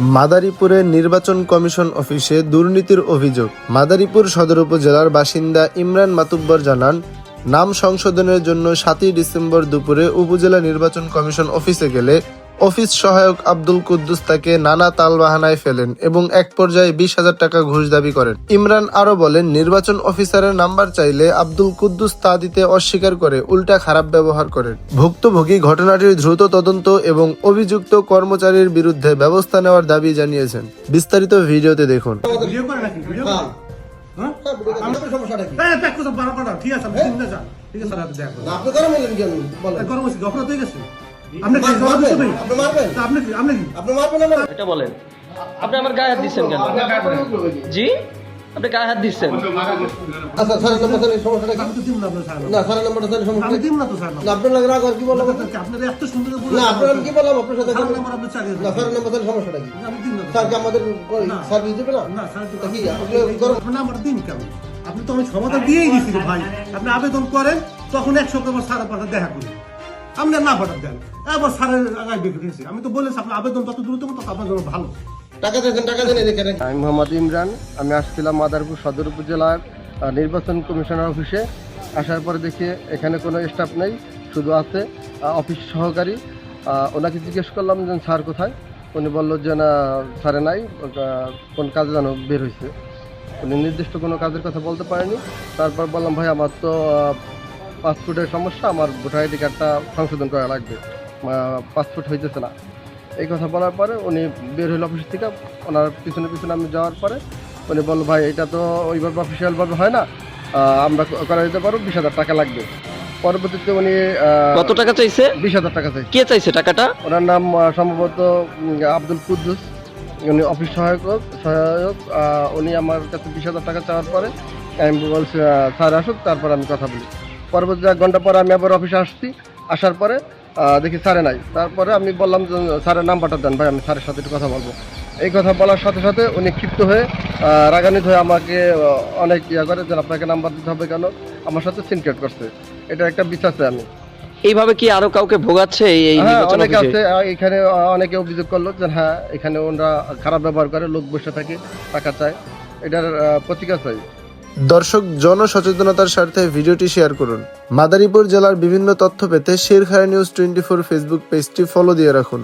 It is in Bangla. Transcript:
মাদারীপুরে নির্বাচন কমিশন অফিসে দুর্নীতির অভিযোগ। মাদারীপুর সদর উপজেলার বাসিন্দা ইমরান মাতুব্বর জানান, নাম সংশোধনের জন্য সাতই ডিসেম্বর দুপুরে উপজেলা নির্বাচন কমিশন অফিসে গেলে অফিস সহায়ক আব্দুল কুদ্দুস তাকে নানা তালবাহানায় ফেলেন এবং এক পর্যায়ে বিশ হাজার টাকা ঘুষ দাবি করেন। ইমরান আরও বলেন নির্বাচন অফিসারের নাম্বার চাইলে আব্দুল কুদ্দুস তা দিতে অস্বীকার করে উল্টা খারাপ ব্যবহার করেন। ভুক্তভোগী ঘটনাটির দ্রুত তদন্ত এবং অভিযুক্ত কর্মচারীর বিরুদ্ধে ব্যবস্থা নেওয়ার দাবি জানিয়েছেন। বিস্তারিত ভিডিওতে দেখুন। ভিডিও করে নাকি? ভিডিও হ্যাঁ। হ্যাঁ? তো সমস্যাটা কি? এই, দেখ কোথাও বারো ঠিক আছে, আমি চিন্তা যান। ঠিক আছে, আপনি করে বললেন কেন বলেন এই গরম হয়েছে, অপরাধ গেছে। আপনি কি মার- জবাব দিতে মারবেন? আপনি আপনি আপনি মারবেন। এটা বলেন। আপনি আমার গায়ে হাত দিচ্ছেন কেন? জি? আপনি গায়ে হাত দিচ্ছেন। আচ্ছা স্যারের নাম্বার স্যারের সমস্যাটা আমি তো দিব না আপনার স্যার। না স্যারের নাম্বারটা স্যারের সমস্যাটা আমি দিব না তো স্যার। না আপনার লাগে রাগ আর কি বললাম? আপনার এত সুন্দর করে না আপনার কি বললাম? আপনার সাথে স্যারের নাম্বার আপনি চালিয়ে না দিন। নাম্বার স্যারের সমস্যাটা কি? আমি দিব না স্যার। কি আমাদের না। সার্ভিস দেবে না? না, স্যার, কি আপনি করুন। নাম্বার দিন কেন? আপনি তো আমি সমাধান দিয়েই দিছি ভাই। আপনি আবেদন করেন তখন এক সপ্তাহ পর স্যারের পাশে দেখা করি। আপনি না পাঠান দেন। এবার স্যারের আগায় দেখে দিয়েছি আমি তো বলেছি আপনার আবেদন তত দ্রুত তত আপনার জন্য ভালো। টাকা চাইছেন টাকা দেন এদিকে আমি মোহাম্মদ ইমরান আমি আসছিলাম মাদারপুর সদর উপজেলার নির্বাচন কমিশনার অফিসে। আসার পরে দেখি এখানে কোনো স্টাফ নেই শুধু আছে অফিস সহকারী। ওনাকে জিজ্ঞেস করলাম যে স্যার কোথায়? উনি বলল যে না স্যারে নাই কোন কাজে যেন বের হয়েছে উনি নির্দিষ্ট কোনো কাজের কথা বলতে পারেনি। তারপর বললাম ভাই আমার তো পাসপোর্টের সমস্যা আমার ভোটার আইডি কার্ডটা সংশোধন করা লাগবে। পাসপোর্ট হইতেছে না। এই কথা বলার পরে উনি বের হইল অফিস থেকে ওনার পিছনে পিছনে আমি যাওয়ার পরে উনি বলল ভাই এটা তো ওইভাবে অফিসিয়ালভাবে হয় না। আমরা করা দিতে পারব বিশ হাজার টাকা লাগবে। পরবর্তীতে উনি কত টাকা চাইছে? বিশ হাজার টাকা চাই কে চাইছে টাকাটা? ওনার নাম সম্ভবত আব্দুল কুদ্দুস। উনি অফিস সহায়ক সহায়ক উনি আমার কাছে বিশ হাজার টাকা চাওয়ার পরে আমি বলছি স্যার আসুক তারপর আমি কথা বলি। পরবর্তী এক ঘণ্টা পরে আমি আবার অফিসে আসছি। আসার পরে দেখি স্যারে নাই। তারপরে আমি বললাম যে স্যারের নাম্বারটা দেন ভাই আমি স্যারের সাথে একটু কথা বলব। এই কথা বলার সাথে সাথে উনি ক্ষিপ্ত হয়ে রাগান্বিত হয়ে আমাকে অনেক ইয়া করে যে আপনাকে নাম্বার দিতে হবে কেন? আমার সাথে সিনক্রেট করছে। এটা একটা বিশ্বাস আমি। এইভাবে কি আরও কাউকে ভোগাচ্ছে এই- হ্যাঁ অনেকে আছে এখানে অনেকে অভিযোগ করল যে হ্যাঁ এখানে ওনারা খারাপ ব্যবহার করে লোক বসে থাকে টাকা চায়। এটার প্রতিকার চাই। দর্শক জনসচেতনতার স্বার্থে ভিডিওটি শেয়ার করুন। মাদারীপুর জেলার বিভিন্ন তথ্য পেতে শেরখায় নিউজ টোয়েন্টি ফোর ফেসবুক পেজটি ফলো দিয়ে রাখুন।